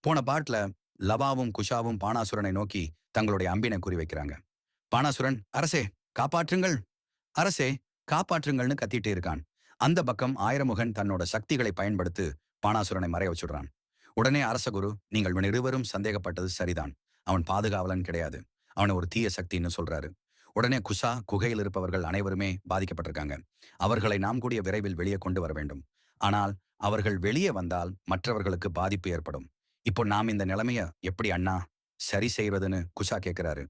போன பாட்டில் லவாவும் குஷாவும் பானாசுரனை நோக்கி தங்களுடைய அம்பினை குறிவைக்கிறாங்க பானாசுரன் அரசே காப்பாற்றுங்கள். அரசே காப்பாற்றுங்கள்னு கத்திட்டே இருக்கான். அந்த பக்கம் ஆயிரமுகன் தன்னோட சக்திகளை பயன்படுத்து பானாசுரனை மறைய வச்சுடுறான். உடனே அரசகுரு நீங்கள் இருவரும் சந்தேகப்பட்டது சரிதான். அவன் பாதுகாவலன் கிடையாது. அவனை ஒரு தீய சக்தின்னு சொல்றாரு. உடனே குஷா குகையில் இருப்பவர்கள் அனைவருமே பாதிக்கப்பட்டிருக்காங்க. அவர்களை நாம் கூடிய விரைவில் வெளியே கொண்டு வர வேண்டும். ஆனால் அவர்கள் வெளியே வந்தால் மற்றவர்களுக்கு பாதிப்பு ஏற்படும். இப்போ நாம் இந்த நிலைமைய எப்படி அண்ணா சரி செய்வதுன்னு குஷா கேட்கிறாரு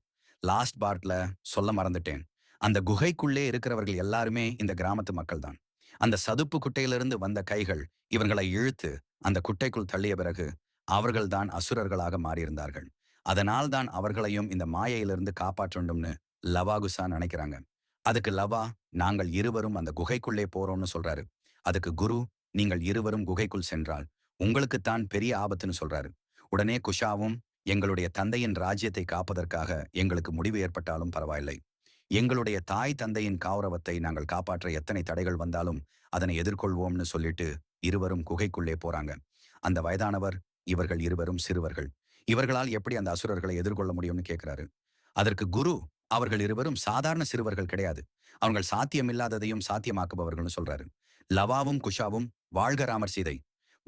லாஸ்ட் பார்ட்ல சொல்ல மறந்துட்டேன். அந்த குகைக்குள்ளே இருக்கிறவர்கள் எல்லாருமே இந்த கிராமத்து மக்கள் தான். அந்த சதுப்பு குட்டையிலிருந்து வந்த கைகள் இவர்களை இழுத்து அந்த குட்டைக்குள் தள்ளிய பிறகு அவர்கள்தான் அசுரர்களாக மாறியிருந்தார்கள். அதனால் தான் அவர்களையும் இந்த மாயையிலிருந்து காப்பாற்றணும்னு லவாகுசா நினைக்கிறாங்க. அதுக்கு லவா நாங்கள் இருவரும் அந்த குகைக்குள்ளே போறோம்னு சொல்றாரு. அதுக்கு குரு நீங்கள் இருவரும் குகைக்குள் சென்றால் உங்களுக்குத்தான் பெரிய ஆபத்துன்னு சொல்றாரு. உடனே குஷாவும் எங்களுடைய தந்தையின் ராஜ்யத்தை காப்பதற்காக எங்களுக்கு முடிவு ஏற்பட்டாலும் பரவாயில்லை. எங்களுடைய தாய் தந்தையின் கௌரவத்தை நாங்கள் காப்பாற்ற எத்தனை தடைகள் வந்தாலும் அதனை எதிர்கொள்வோம்னு சொல்லிட்டு இருவரும் குகைக்குள்ளே போறாங்க. அந்த வயதானவர் இவர்கள் இருவரும் சிறுவர்கள். இவர்களால் எப்படி அந்த அசுரர்களை எதிர்கொள்ள முடியும்னு கேட்கிறாரு அதற்கு குரு அவர்கள் இருவரும் சாதாரண சிறுவர்கள் கிடையாது. அவர்கள் சாத்தியமில்லாததையும் சாத்தியமாக்குபவர்கள்னு சொல்றாரு. லவாவும் குஷாவும் வாழ்க ராமர் சீதை.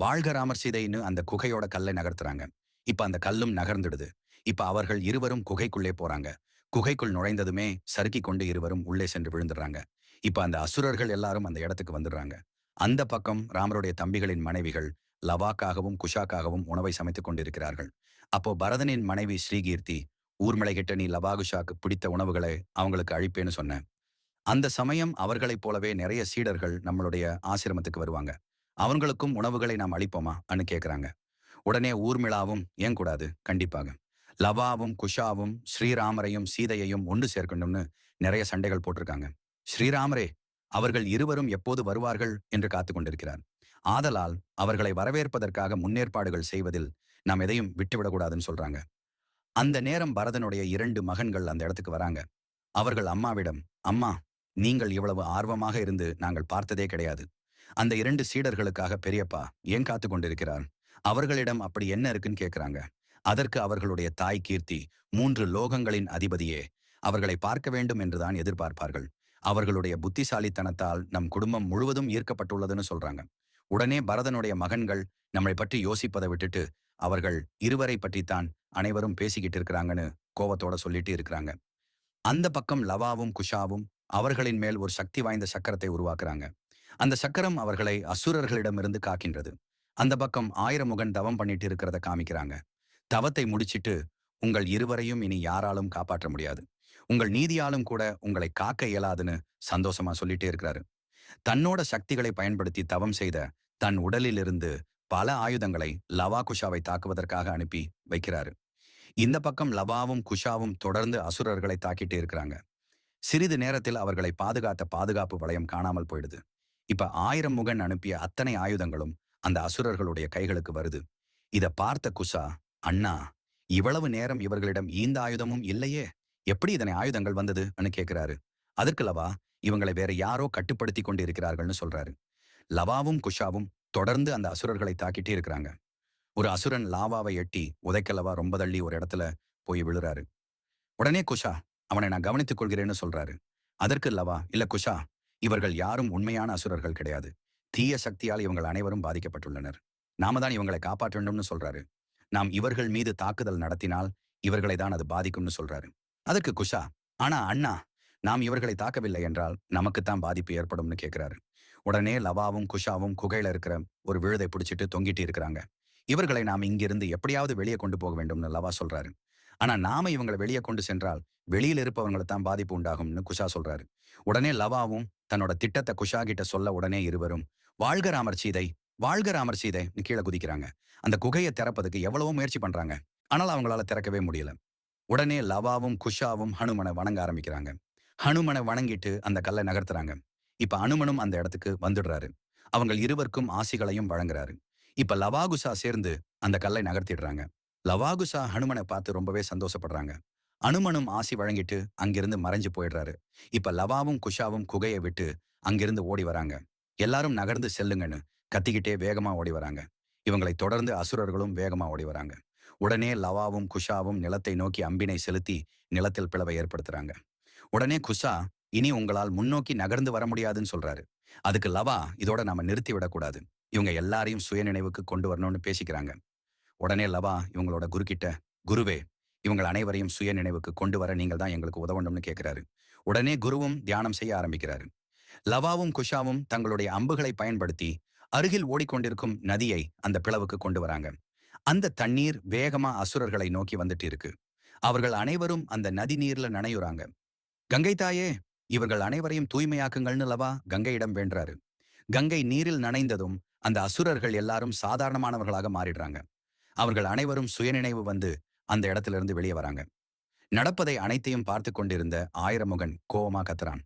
வாழ்க ராமர் சீதைன்னு அந்த குகையோட கல்லை நகர்த்துறாங்க. இப்ப அந்த கல்லும் நகர்ந்துடுது. இப்ப அவர்கள் இருவரும் குகைக்குள்ளே போறாங்க. குகைக்குள் நுழைந்ததுமே சறுக்கி கொண்டு இருவரும் உள்ளே சென்று விழுந்துடுறாங்க. இப்ப அந்த அசுரர்கள் எல்லாரும் அந்த இடத்துக்கு வந்துடுறாங்க. அந்த பக்கம் ராமருடைய தம்பிகளின் மனைவிகள் லவாக்காகவும் குஷாக்காகவும் உணவை சமைத்துக் கொண்டிருக்கிறார்கள். அப்போ பரதனின் மனைவி ஸ்ரீகீர்த்தி ஊர்மலை கிட்ட நீ லவாகுஷாக்கு பிடித்த உணவுகளை அவங்களுக்கு அழிப்பேன்னு சொன்னேன் அந்த சமயம் அவர்களைப் போலவே நிறைய சீடர்கள் நம்மளுடைய ஆசிரமத்துக்கு வருவாங்க. அவங்களுக்கும் உணவுகளை நாம் அளிப்போமா? அன்னு கேட்குறாங்க உடனே ஊர்மிளாவும் ஏன் கூடாது? கண்டிப்பாக. லவாவும் குஷாவும் ஸ்ரீராமரையும் சீதையையும் ஒன்று சேர்க்கணும்னு நிறைய சண்டைகள் போட்டிருக்காங்க. ஸ்ரீராமரே அவர்கள் இருவரும் எப்போது வருவார்கள்? என்று காத்து கொண்டிருக்கிறார். ஆதலால் அவர்களை வரவேற்பதற்காக முன்னேற்பாடுகள் செய்வதில் நாம் எதையும் விட்டுவிடக்கூடாதுன்னு சொல்றாங்க. அந்த நேரம் பரதனுடைய இரண்டு மகன்கள் அந்த இடத்துக்கு வராங்க. அவர்கள் அம்மாவிடம் அம்மா நீங்கள் இவ்வளவு ஆர்வமாக இருந்து நாங்கள் பார்த்ததே கிடையாது. அந்த இரண்டு சீடர்களுக்காக பெரியப்பா ஏன் காத்து கொண்டிருக்கிறார்? அவர்களிடம் அப்படி என்ன இருக்குன்னு கேட்கிறாங்க அதற்கு அவர்களுடைய தாய் கீர்த்தி மூன்று லோகங்களின் அதிபதியே அவர்களை பார்க்க வேண்டும் என்றுதான் எதிர்பார்ப்பார்கள். அவர்களுடைய புத்திசாலித்தனத்தால் நம் குடும்பம் முழுவதும் ஈர்க்கப்பட்டுள்ளதுன்னு சொல்றாங்க. உடனே பரதனுடைய மகன்கள் நம்மை பற்றி யோசிப்பதை விட்டுட்டு அவர்கள் இருவரை பற்றித்தான் அனைவரும் பேசிக்கிட்டு இருக்கிறாங்கன்னு கோவத்தோட சொல்லிட்டு இருக்கிறாங்க. அந்த பக்கம் லவாவும் குஷாவும் அவர்களின் மேல் ஒரு சக்தி வாய்ந்த சக்கரத்தை உருவாக்குறாங்க. அந்த சக்கரம் அவர்களை அசுரர்களிடமிருந்து காக்கின்றது. அந்த பக்கம் ஆயிரம் முகன் தவம் பண்ணிட்டு இருக்கிறத காமிக்கிறாங்க. தவத்தை முடிச்சிட்டு உங்கள் இருவரையும் இனி யாராலும் காப்பாற்ற முடியாது. உங்கள் நீதியாலும் கூட உங்களை காக்க இயலாதுன்னு சந்தோஷமா சொல்லிட்டே இருக்கிறாரு. தன்னோட சக்திகளை பயன்படுத்தி தவம் செய்த தன் உடலிலிருந்து பல ஆயுதங்களை லவா குஷாவை தாக்குவதற்காக அனுப்பி வைக்கிறாரு. இந்த பக்கம் லவாவும் குஷாவும் தொடர்ந்து அசுரர்களை தாக்கிட்டே இருக்கிறாங்க. சிறிது நேரத்தில் அவர்களை பாதுகாத்த பாதுகாப்பு வளையம் காணாமல் போயிடுது. இப்ப ஆயிரம் முகன் அனுப்பிய அத்தனை ஆயுதங்களும் அந்த அசுரர்களுடைய கைகளுக்கு வருது. இத பார்த்த குஷா அண்ணா இவ்வளவு நேரம் இவர்களிடம் ஈந்த ஆயுதமும் இல்லையே? எப்படி இதனை ஆயுதங்கள் வந்ததுன்னு கேட்கிறாரு அதற்கு லவா இவங்களை வேற யாரோ கட்டுப்படுத்தி கொண்டு இருக்கிறார்கள்னு சொல்றாரு. லவாவும் குஷாவும் தொடர்ந்து அந்த அசுரர்களை தாக்கிட்டே இருக்கிறாங்க. ஒரு அசுரன் லாவாவை எட்டி உதைக்கலவா ரொம்ப தள்ளி ஒரு இடத்துல போய் விழுறாரு. உடனே குஷா அவனை நான் கவனித்துக் கொள்கிறேன்னு சொல்றாரு. அதற்கு லவா இல்ல குஷா இவர்கள் யாரும் உண்மையான அசுரர்கள் கிடையாது. தீய சக்தியால் இவங்கள் அனைவரும் பாதிக்கப்பட்டுள்ளனர். நாம தான் இவங்களை காப்பாற்ற வேண்டும்னு சொல்றாரு. நாம் இவர்கள் மீது தாக்குதல் நடத்தினால் இவர்களை தான் அது பாதிக்கும்னு சொல்றாரு. அதற்கு குஷா ஆனா அண்ணா நாம் இவர்களை தாக்கவில்லை என்றால் நமக்குத்தான் பாதிப்பு ஏற்படும்னு கேட்கிறாரு உடனே லவாவும் குஷாவும் குகையில இருக்கிற ஒரு விழுதை பிடிச்சிட்டு தொங்கிட்டு இருக்கிறாங்க. இவர்களை நாம் இங்கிருந்து எப்படியாவது வெளியே கொண்டு போக வேண்டும்னு லவா சொல்றாரு. ஆனா நாம இவங்களை வெளியே கொண்டு சென்றால் வெளியில் இருப்பவங்களை தான் பாதிப்பு உண்டாகும்னு குஷா சொல்றாரு. உடனே லவாவும் தன்னோட திட்டத்தை குஷா கிட்ட சொல்ல உடனே இருவரும் வாழ்க ராமர் சீதை வாழ்க ராமர் சீதை கீழே குதிக்கிறாங்க. அந்த குகையை திறப்பதுக்கு எவ்வளவோ முயற்சி பண்றாங்க. ஆனால் அவங்களால திறக்கவே முடியல. உடனே லவாவும் குஷாவும் ஹனுமனை வணங்க ஆரம்பிக்கிறாங்க. ஹனுமனை வணங்கிட்டு அந்த கல்லை நகர்த்துறாங்க. இப்ப அனுமனும் அந்த இடத்துக்கு வந்துடுறாரு. அவங்க இருவருக்கும் ஆசிகளையும் வழங்குறாரு. இப்ப லவாகுசா சேர்ந்து அந்த கல்லை நகர்த்திடுறாங்க. லவாகுசா ஹனுமனை பார்த்து ரொம்பவே சந்தோஷப்படுறாங்க. அனுமனும் ஆசி வழங்கிட்டு அங்கிருந்து மறைஞ்சு போயிடுறாரு. இப்ப லவாவும் குஷாவும் குகையை விட்டு அங்கிருந்து ஓடி வராங்க. எல்லாரும் நகர்ந்து செல்லுங்கன்னு கத்திக்கிட்டே வேகமா ஓடி வராங்க. இவங்களை தொடர்ந்து அசுரர்களும் வேகமா ஓடி வராங்க. உடனே லவாவும் குஷாவும் நிலத்தை நோக்கி அம்பினை செலுத்தி நிலத்தில் பிளவை ஏற்படுத்துறாங்க. உடனே குஷா இனி உங்களால் முன்னோக்கி நகர்ந்து வர முடியாதுன்னு சொல்றாரு. அதுக்கு லவா இதோட நாம நிறுத்தி விடக்கூடாது. இவங்க எல்லாரையும் சுயநினைவுக்கு கொண்டு வரணும்னு பேசிக்கிறாங்க. உடனே லவா இவங்களோட குருக்கிட்ட குருவே இவங்கள் அனைவரையும் சுய நினைவுக்கு கொண்டு வர நீங்கள் தான் எங்களுக்கு உதவணும்னு கேட்கிறாரு உடனே குருவும் தியானம் செய்ய ஆரம்பிக்கிறாரு. லவாவும் குஷாவும் தங்களுடைய அம்புகளை பயன்படுத்தி அருகில் ஓடிக்கொண்டிருக்கும் நதியை அந்த பிளவுக்கு கொண்டு வராங்க. அந்த தண்ணீர் வேகமா அசுரர்களை நோக்கி வந்துட்டு இருக்கு. அவர்கள் அனைவரும் அந்த நதி நீர்ல நனையுறாங்க. கங்கை தாயே இவர்கள் அனைவரையும் தூய்மையாக்குங்கள்னு லவா கங்கையிடம் வேண்டுறாரு. கங்கை நீரில் நனைந்ததும் அந்த அசுரர்கள் எல்லாரும் சாதாரணமானவர்களாக மாறிடுறாங்க. அவர்கள் அனைவரும் சுயநினைவு வந்து அந்த இடத்திலிருந்து வெளியே வராங்க. நடப்பதை அனைத்தையும் பார்த்து கொண்டிருந்த ஆயிரமுகன் கோவமா கத்துறான்.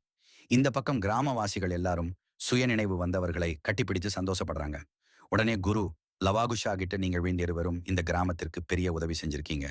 இந்த பக்கம் கிராமவாசிகள் எல்லாரும் சுயநினைவு வந்தவர்களை கட்டிப்பிடிச்சு சந்தோஷப்படுறாங்க. உடனே குரு லவாகுஷா கிட்ட நீங்கள் வேண்டியவரும் இந்த கிராமத்திற்கு பெரிய உதவி செஞ்சிருக்கீங்க.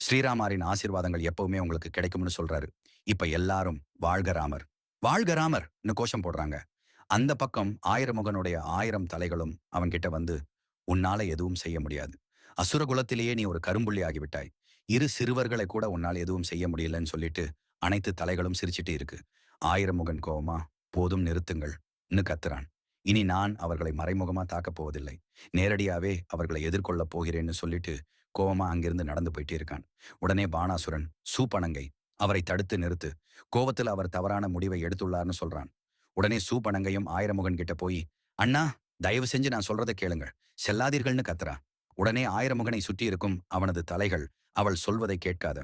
ஸ்ரீராமாரின் ஆசீர்வாதங்கள் எப்பவுமே உங்களுக்கு கிடைக்கும்னு சொல்றாரு. இப்ப எல்லாரும் வாழ்க ராமர். வாழ்க ராமர்னு கோஷம் போடுறாங்க. அந்த பக்கம் ஆயிரமுகனுடைய ஆயிரம் தலைகளும் அவன்கிட்ட வந்து உன்னால எதுவும் செய்ய முடியாது. அசுர குலத்திலேயே நீ ஒரு கரும்புள்ளி ஆகிவிட்டாய். இரு சிறுவர்களை கூட உன்னால் எதுவும் செய்ய முடியலன்னு சொல்லிட்டு அனைத்து தலைகளும் சிரிச்சிட்டு இருக்கு. ஆயிரம் முகன் கோவமா? போதும் நிறுத்துங்கள் கத்துறான். இனி நான் அவர்களை மறைமுகமா தாக்கப் போவதில்லை. நேரடியாவே அவர்களை எதிர்கொள்ளப் போகிறேன்னு சொல்லிட்டு கோவமா அங்கிருந்து நடந்து போயிட்டே இருக்கான். உடனே பானாசுரன் சூப்பனங்கை அவரை தடுத்து நிறுத்து. கோவத்தில் அவர் தவறான முடிவை எடுத்துள்ளார்னு சொல்றான். உடனே சூப்பனங்கையும் ஆயிரமுகன் கிட்ட போய் அண்ணா தயவு செஞ்சு நான் சொல்றதை கேளுங்கள். செல்லாதீர்கள்னு கத்துறான். உடனே ஆயிரமுகனை சுற்றியிருக்கும் அவனது தலைகள் அவள் சொல்வதை கேட்காத.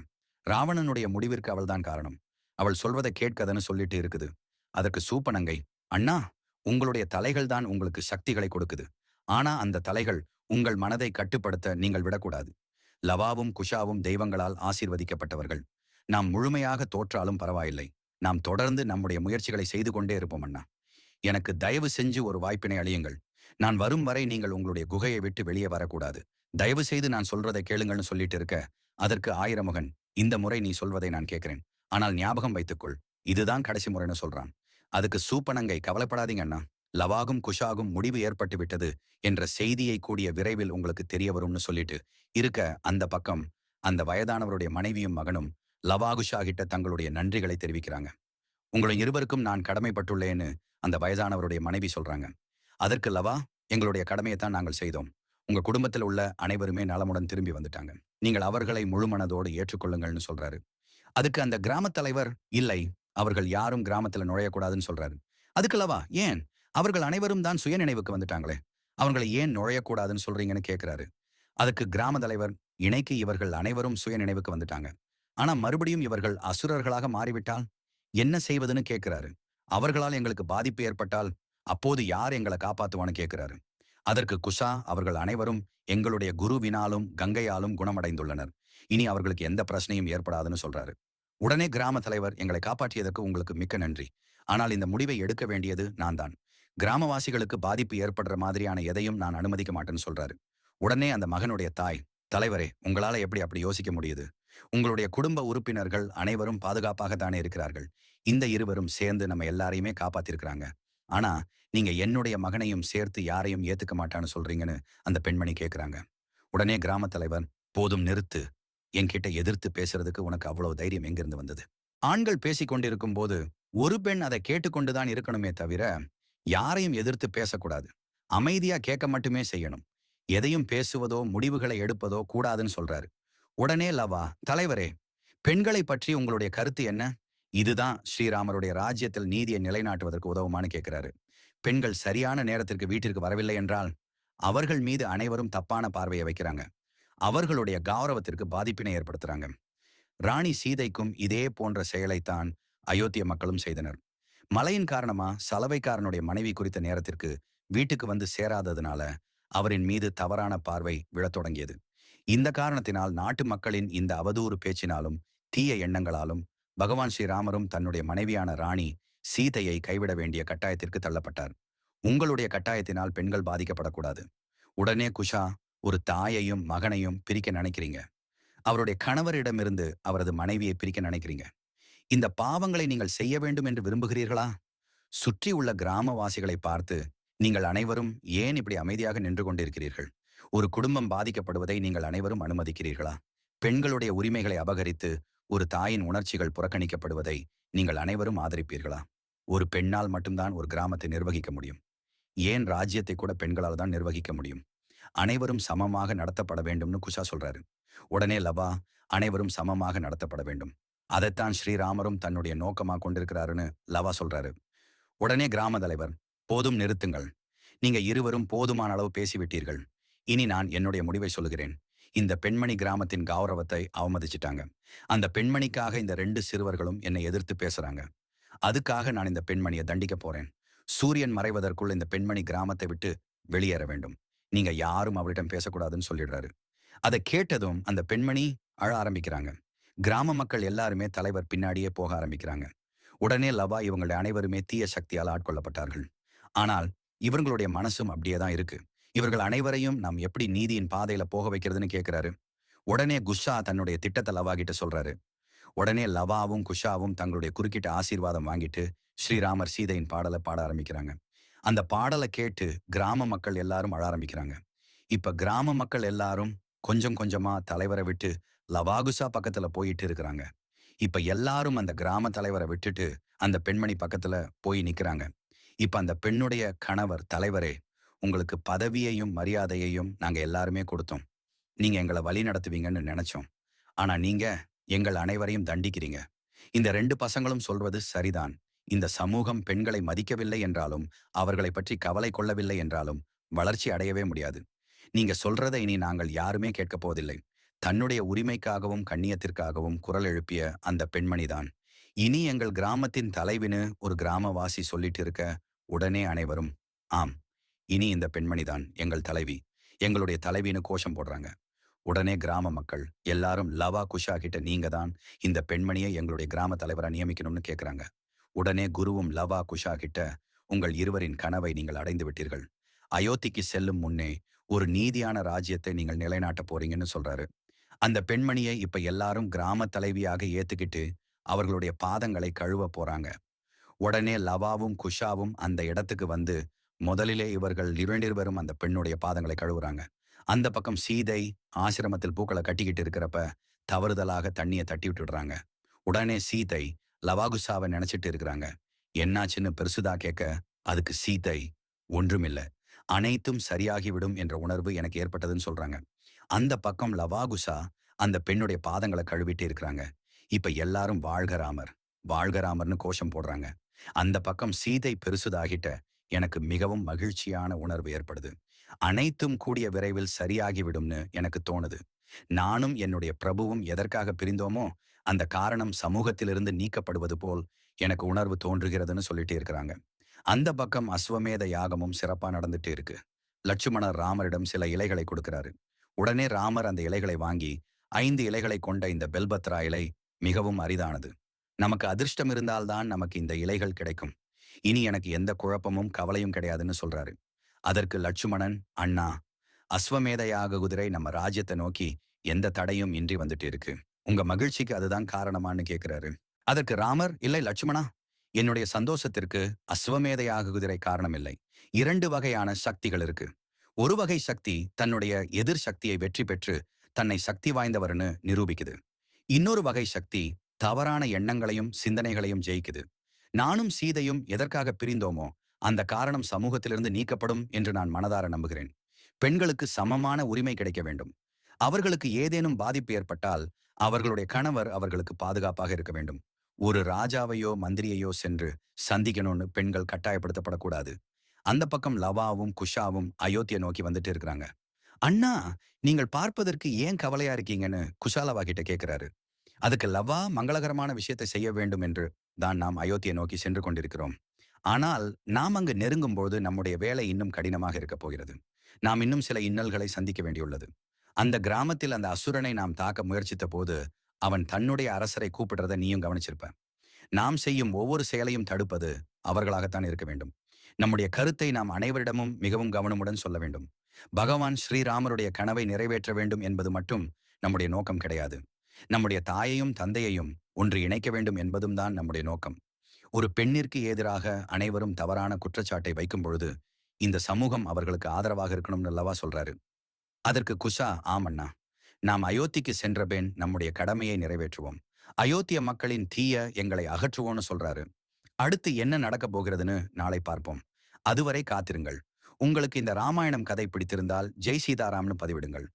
ராவணனுடைய முடிவிற்கு அவள்தான் காரணம். அவள் சொல்வதை கேட்காதன்னு சொல்லிட்டு இருக்குது. அதற்கு சூப்பனங்கை அண்ணா உங்களுடைய தலைகள் தான் உங்களுக்கு சக்திகளை கொடுக்குது. ஆனா அந்த தலைகள் உங்கள் மனதை கட்டுப்படுத்த நீங்கள் விடக்கூடாது. லவாவும் குஷாவும் தெய்வங்களால் ஆசீர்வதிக்கப்பட்டவர்கள். நாம் முழுமையாக தோற்றாலும் பரவாயில்லை. நாம் தொடர்ந்து நம்முடைய முயற்சிகளை செய்து கொண்டே இருப்போம் அண்ணா. எனக்கு தயவு செஞ்சு ஒரு வாய்ப்பினை அழியுங்கள் நான் வரும் வரை நீங்கள் உங்களுடைய குகையை விட்டு வெளியே வரக்கூடாது. தயவு செய்து நான் சொல்றதை கேளுங்கள்னு சொல்லிட்டு இருக்க. அதற்கு ஆயிரமுகன் இந்த முறை நீ சொல்வதை நான் கேட்கிறேன். ஆனால் ஞாபகம் வைத்துக்கொள் இதுதான் கடைசி முறைன்னு சொல்றான். அதுக்கு சூப்பனங்கை கவலைப்படாதீங்க அண்ணா. லவாகும் குஷாகும் முடிவு ஏற்பட்டு விட்டது என்ற செய்தியை கூடிய விரைவில் உங்களுக்கு தெரிய வரும்னு சொல்லிட்டு இருக்க அந்த பக்கம் அந்த வயதானவருடைய மனைவியும் மகனும் லவாகுஷா கிட்ட தங்களுடைய நன்றிகளை தெரிவிக்கிறாங்க. உங்களை இருவருக்கும் நான் கடமைப்பட்டுள்ளேன்னு அந்த வயதானவருடைய மனைவி சொல்றாங்க. அதற்கு லவா எங்களுடைய கடமையைத்தான் நாங்கள் செய்தோம். உங்க குடும்பத்தில் உள்ள அனைவருமே நலமுடன் திரும்பி வந்துட்டாங்க. நீங்கள் அவர்களை முழுமனதோடு ஏற்றுக்கொள்ளுங்கள்னு சொல்றாரு. அதுக்கு அந்த கிராமத் தலைவர் இல்லை அவர்கள் யாரும் கிராமத்துல நுழையக்கூடாதுன்னு சொல்றாரு. அதுக்கு லவா ஏன்? அவர்கள் அனைவரும் தான் சுய நினைவுக்கு வந்துட்டாங்களே. அவங்களை ஏன் நுழையக்கூடாதுன்னு சொல்றீங்கன்னு கேட்கிறாரு அதுக்கு கிராம தலைவர் இணைக்கு இவர்கள் அனைவரும் சுய நினைவுக்கு வந்துட்டாங்க. ஆனா மறுபடியும் இவர்கள் அசுரர்களாக மாறிவிட்டால் என்ன செய்வதுன்னு கேட்கிறாரு அவர்களால் எங்களுக்கு பாதிப்பு ஏற்பட்டால் அப்போது யார் எங்களை காப்பாத்துவான்னு கேட்கிறாரு அதற்கு குஷா அவர்கள் அனைவரும் எங்களுடைய குருவினாலும் கங்கையாலும் குணமடைந்துள்ளனர். இனி அவர்களுக்கு எந்த பிரச்சனையும் ஏற்படாதுன்னு சொல்றாரு. உடனே கிராம தலைவர் எங்களை காப்பாற்றியதற்கு உங்களுக்கு மிக்க நன்றி. ஆனால் இந்த முடிவை எடுக்க வேண்டியது நான் தான் கிராமவாசிகளுக்கு பாதிப்பு ஏற்படுற மாதிரியான எதையும் நான் அனுமதிக்க மாட்டேன்னு சொல்றாரு. உடனே அந்த மகனுடைய தாய் தலைவரே உங்களால எப்படி அப்படி யோசிக்க முடியுது? உங்களுடைய குடும்ப உறுப்பினர்கள் அனைவரும் பாதுகாப்பாக தானே இருக்கிறார்கள். இந்த இருவரும் சேர்ந்து நம்ம எல்லாரையுமே காப்பாத்திருக்கிறாங்க. ஆனா நீங்க என்னுடைய மகனையும் சேர்த்து யாரையும் ஏத்துக்க மாட்டான்னு சொல்றீங்கன்னு அந்த பெண்மணி கேக்குறாங்க. உடனே கிராம தலைவர் போதும் நிறுத்து. என்கிட்ட எதிர்த்து பேசுறதுக்கு உனக்கு அவ்வளவு தைரியம் எங்கிருந்து வந்தது? ஆண்கள் பேசிக்கொண்டிருக்கும் போது ஒரு பெண் அதை கேட்டுக்கொண்டுதான் இருக்கணுமே தவிர யாரையும் எதிர்த்து பேசக்கூடாது. அமைதியா கேட்க மட்டுமே செய்யணும். எதையும் பேசுவதோ முடிவுகளை எடுப்பதோ கூடாதுன்னு சொல்றாரு. உடனே லவா தலைவரே பெண்களை பற்றி உங்களுடைய கருத்து என்ன? இதுதான் ஸ்ரீராமருடைய ராஜ்யத்தில் நீதியை நிலைநாட்டுவதற்கு உதவுமான்னு கேட்கிறாரு பெண்கள் சரியான நேரத்திற்கு வீட்டிற்கு வரவில்லை என்றால் அவர்கள் மீது அனைவரும் தப்பான பார்வையை வைக்கிறாங்க. அவர்களுடைய கௌரவத்திற்கு பாதிப்பினை ஏற்படுத்துறாங்க. ராணி சீதைக்கும் இதே போன்ற செயலைத்தான் அயோத்திய மக்களும் செய்தனர். மழையின் காரணமா சலவைக்காரனுடைய மனைவி குறித்த நேரத்திற்கு வீட்டுக்கு வந்து சேராததுனால அவரின் மீது தவறான பார்வை விழத் தொடங்கியது. இந்த காரணத்தினால் நாட்டு மக்களின் இந்த அவதூறு பேச்சினாலும் தீய எண்ணங்களாலும் பகவான் ஸ்ரீராமரும் தன்னுடைய மனைவியான ராணி சீதையை கைவிட வேண்டிய கட்டாயத்திற்கு தள்ளப்பட்டார். உங்களுடைய கட்டாயத்தினால் பெண்கள் பாதிக்கப்படக்கூடாது. உடனே குஷா ஒரு தாயையும் மகனையும் பிரிக்க நினைக்கிறீங்க. அவருடைய கணவரிடமிருந்து அவரது மனைவியை பிரிக்க நினைக்கிறீங்க. இந்த பாவங்களை நீங்கள் செய்ய வேண்டும் என்று விரும்புகிறீர்களா? சுற்றி உள்ள கிராமவாசிகளை பார்த்து நீங்கள் அனைவரும் ஏன் இப்படி அமைதியாக நின்று கொண்டிருக்கிறீர்கள்? ஒரு குடும்பம் பாதிக்கப்படுவதை நீங்கள் அனைவரும் அனுமதிக்கிறீர்களா? பெண்களுடைய உரிமைகளை அபகரித்து ஒரு தாயின் உணர்ச்சிகள் புறக்கணிக்கப்படுவதை நீங்கள் அனைவரும் ஆதரிப்பீர்களா? ஒரு பெண்ணால் மட்டும்தான் ஒரு கிராமத்தை நிர்வகிக்க முடியும். ஏன் ராஜ்யத்தை கூட பெண்களால் தான் நிர்வகிக்க முடியும்? அனைவரும் சமமாக நடத்தப்பட வேண்டும்னு குஷா சொல்றாரு. உடனே லவா அனைவரும் சமமாக நடத்தப்பட வேண்டும். அதைத்தான் ஸ்ரீராமரும் தன்னுடைய நோக்கமா கொண்டிருக்கிறாருன்னு லவா சொல்றாரு. உடனே கிராம தலைவர் போதும் நிறுத்துங்கள். நீங்க இருவரும் போதுமான அளவு பேசிவிட்டீர்கள். இனி நான் என்னுடைய முடிவை சொல்லுகிறேன். இந்த பெண்மணி கிராமத்தின் கௌரவத்தை அவமதிச்சிட்டாங்க. அந்த பெண்மணிக்காக இந்த ரெண்டு சிறுவர்களும் என்னை எதிர்த்து பேசுறாங்க. அதுக்காக நான் இந்த பெண்மணியை தண்டிக்க போறேன். சூரியன் மறைவதற்குள் இந்த பெண்மணி கிராமத்தை விட்டு வெளியேற வேண்டும். நீங்க யாரும் அவளிடம் பேசக்கூடாதுன்னு சொல்லிடுறாரு. அதை கேட்டதும் அந்த பெண்மணி அழ ஆரம்பிக்கிறாங்க. கிராம மக்கள் எல்லாருமே தலைவர் பின்னாடியே போக ஆரம்பிக்கிறாங்க. உடனே லவா இவங்களுடைய அனைவருமே தீய சக்தியால் ஆட்கொள்ளப்பட்டார்கள். ஆனால் இவர்களுடைய மனசும் அப்படியே தான் இருக்கு. இவர்கள் அனைவரையும் நாம் எப்படி நீதியின் பாதையில போக வைக்கிறதுன்னு கேட்கிறாரு உடனே குஷா தன்னுடைய திட்டத்தை லவா கிட்ட சொல்றாரு. உடனே லவாவும் குஷாவும் தங்களுடைய குறுக்கிட்ட ஆசீர்வாதம் வாங்கிட்டு ஸ்ரீராமர் சீதையின் பாடலை பாட ஆரம்பிக்கிறாங்க. அந்த பாடலை கேட்டு கிராம மக்கள் எல்லாரும் அழ ஆரம்பிக்கிறாங்க. இப்ப கிராம மக்கள் எல்லாரும் கொஞ்சம் கொஞ்சமா தலைவரை விட்டு லவாகுசா பக்கத்துல போயிட்டு இருக்கிறாங்க. இப்ப எல்லாரும் அந்த கிராம தலைவரை விட்டுட்டு அந்த பெண்மணி பக்கத்துல போய் நிக்கிறாங்க. இப்ப அந்த பெண்ணுடைய கணவர் தலைவரே உங்களுக்கு பதவியையும் மரியாதையையும் நாங்க எல்லாருமே கொடுத்தோம். நீங்க எங்களை வழி நடத்துவீங்கன்னு நினைச்சோம். ஆனா நீங்க எங்கள் அனைவரையும் தண்டிக்கிறீங்க. இந்த ரெண்டு பசங்களும் சொல்வது சரிதான். இந்த சமூகம் பெண்களை மதிக்கவில்லை என்றாலும் அவர்களை பற்றி கவலை கொள்ளவில்லை என்றாலும் வளர்ச்சி அடையவே முடியாது. நீங்க சொல்றதை இனி நாங்கள் யாருமே கேட்கப் போவதில்லை. தன்னுடைய உரிமைக்காகவும் கண்ணியத்திற்காகவும் குரல் எழுப்பிய அந்த பெண்மணிதான். இனி எங்கள் கிராமத்தின் தலைவினு ஒரு கிராமவாசி சொல்லிட்டு இருக்க உடனே அனைவரும் ஆம் இனி இந்த பெண்மணிதான் எங்கள் தலைவி. எங்களுடைய தலைவின்னு கோஷம் போடுறாங்க. உடனே கிராம மக்கள் எல்லாரும் லவா குஷா கிட்ட நீங்க தான் இந்த பெண்மணியை எங்களுடைய கிராம தலைவரா நியமிக்கணும்னு கேக்குறாங்க. உடனே குருவும் லவா குஷா கிட்ட உங்கள் இருவரின் கனவை நீங்கள் அடைந்து விட்டீர்கள். அயோத்திக்கு செல்லும் முன்னே ஒரு நீதியான ராஜ்யத்தை நீங்கள் நிலைநாட்ட போறீங்கன்னு சொல்றாரு. அந்த பெண்மணியை இப்ப எல்லாரும் கிராம தலைவியாக ஏத்துக்கிட்டு அவர்களுடைய பாதங்களை கழுவ போறாங்க. உடனே லவாவும் குஷாவும் அந்த இடத்துக்கு வந்து முதலிலே இவர்கள் இரண்டிருவரும் அந்த பெண்ணுடைய பாதங்களை கழுவுறாங்க. அந்த பக்கம் சீதை ஆசிரமத்தில் பூக்களை கட்டிக்கிட்டு இருக்கிறப்ப தவறுதலாக தண்ணியை தட்டி விட்டுடுறாங்க. உடனே சீதை லவாகுசாவை நினைச்சிட்டு இருக்கிறாங்க. என்னாச்சுன்னு பெருசுதா கேட்க அதுக்கு சீதை ஒன்றுமில்ல. அனைத்தும் சரியாகிவிடும் என்ற உணர்வு எனக்கு ஏற்பட்டதுன்னு சொல்றாங்க. அந்த பக்கம் லவாகுசா அந்த பெண்ணுடைய பாதங்களை கழுவிட்டு இருக்கிறாங்க. இப்ப எல்லாரும் வாழ்கராமர் வாழ்கராமர்னு கோஷம் போடுறாங்க. அந்த பக்கம் சீதை பெருசுதாகிட்ட எனக்கு மிகவும் மகிழ்ச்சியான உணர்வு ஏற்படுது. அனைத்தும் கூடிய விரைவில் சரியாகிவிடும்னு எனக்கு தோணுது. நானும் என்னுடைய பிரபுவும் எதற்காக பிரிந்தோமோ அந்த காரணம் சமூகத்திலிருந்து நீக்கப்படுவது போல் எனக்கு உணர்வு தோன்றுகிறதுன்னு சொல்லிட்டு இருக்கிறாங்க. அந்த பக்கம் அஸ்வமேத யாகமும் சிறப்பா நடந்துட்டு இருக்கு. லட்சுமணர் ராமரிடம் சில இலைகளை கொடுக்கிறாரு. உடனே ராமர் அந்த இலைகளை வாங்கி ஐந்து இலைகளை கொண்ட இந்த பெல்பத்ரா இலை மிகவும் அரிதானது. நமக்கு அதிர்ஷ்டம் இருந்தால்தான் நமக்கு இந்த இலைகள் கிடைக்கும். இனி எனக்கு எந்த குழப்பமும் கவலையும் கிடையாதுன்னு சொல்றாரு. அதற்கு லட்சுமணன் அண்ணா அஸ்வமேத யாக குதிரை நம்ம ராஜ்யத்தை நோக்கி எந்த தடையும் இன்றி வந்துட்டு இருக்கு. உங்க மகிழ்ச்சிக்கு அதுதான் காரணமான்னு கேட்கிறாரு அதற்கு ராமர் இல்லை லட்சுமணா என்னுடைய சந்தோஷத்திற்கு அஸ்வமேத யாக குதிரை காரணம் இல்லை. இரண்டு வகையான சக்திகள் இருக்கு. ஒரு வகை சக்தி தன்னுடைய எதிர் சக்தியை வெற்றி பெற்று தன்னை சக்தி வாய்ந்தவர்னு நிரூபிக்குது. இன்னொரு வகை சக்தி தவறான எண்ணங்களையும் சிந்தனைகளையும் ஜெயிக்குது. நானும் சீதையும் எதற்காக பிரிந்தோமோ அந்த காரணம் சமூகத்திலிருந்து நீக்கப்படும் என்று நான் மனதார நம்புகிறேன். பெண்களுக்கு சமமான உரிமை கிடைக்க வேண்டும். அவர்களுக்கு ஏதேனும் பாதிப்பு ஏற்பட்டால் அவர்களுடைய கணவர் அவர்களுக்கு பாதுகாப்பாக இருக்க வேண்டும். ஒரு ராஜாவையோ மந்திரியையோ சென்று சந்திக்கணும்னு பெண்கள் கட்டாயப்படுத்தப்படக்கூடாது. அந்த பக்கம் லவாவும் குஷாவும் அயோத்தியை நோக்கி வந்துட்டு இருக்கிறாங்க. அண்ணா நீங்கள் பார்ப்பதற்கு ஏன் கவலையா இருக்கீங்கன்னு குஷாலவா கிட்ட கேட்கிறாரு அதுக்கு லவா மங்களகரமான விஷயத்தை செய்ய வேண்டும் என்று தான் நாம் அயோத்தியை நோக்கி சென்று கொண்டிருக்கிறோம். ஆனால் நாம் அங்கு நெருங்கும் போது நம்முடைய வேலை இன்னும் கடினமாக இருக்க போகிறது. நாம் இன்னும் சில இன்னல்களை சந்திக்க வேண்டியுள்ளது. அந்த கிராமத்தில் அந்த அசுரனை நாம் தாக்க முயற்சித்த போது அவன் தன்னுடைய அரசரை கூப்பிடுறத நீயும் கவனிச்சிருப்ப. நாம் செய்யும் ஒவ்வொரு செயலையும் தடுப்பது அவர்களாகத்தான் இருக்க வேண்டும். நம்முடைய கருத்தை நாம் அனைவரிடமும் மிகவும் கவனமுடன் சொல்ல வேண்டும். பகவான் ஸ்ரீராமருடைய கனவை நிறைவேற்ற வேண்டும் என்பது மட்டும் நம்முடைய நோக்கம் கிடையாது. நம்முடைய தாயையும் தந்தையையும் ஒன்று இணைக்க வேண்டும் என்பதும் தான் நம்முடைய நோக்கம். ஒரு பெண்ணிற்கு எதிராக அனைவரும் தவறான குற்றச்சாட்டை வைக்கும் பொழுது இந்த சமூகம் அவர்களுக்கு ஆதரவாக இருக்கணும்னு அல்லவா சொல்றாரு. அதற்கு குஷா ஆமண்ணா நாம் அயோத்திக்கு சென்றபேன் நம்முடைய கடமையை நிறைவேற்றுவோம். அயோத்திய மக்களின் தீய எங்களை அகற்றுவோம்னு சொல்றாரு. அடுத்து என்ன நடக்க போகிறதுன்னு நாளை பார்ப்போம். அதுவரை காத்திருங்கள். உங்களுக்கு இந்த ராமாயணம் கதை பிடித்திருந்தால் ஜெய் சீதாராம்னு பதிவிடுங்கள்.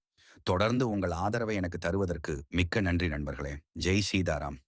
தொடர்ந்து உங்கள் ஆதரவை எனக்கு தருவதற்கு மிக்க நன்றி நண்பர்களே. ஜெய் சீதாராம்.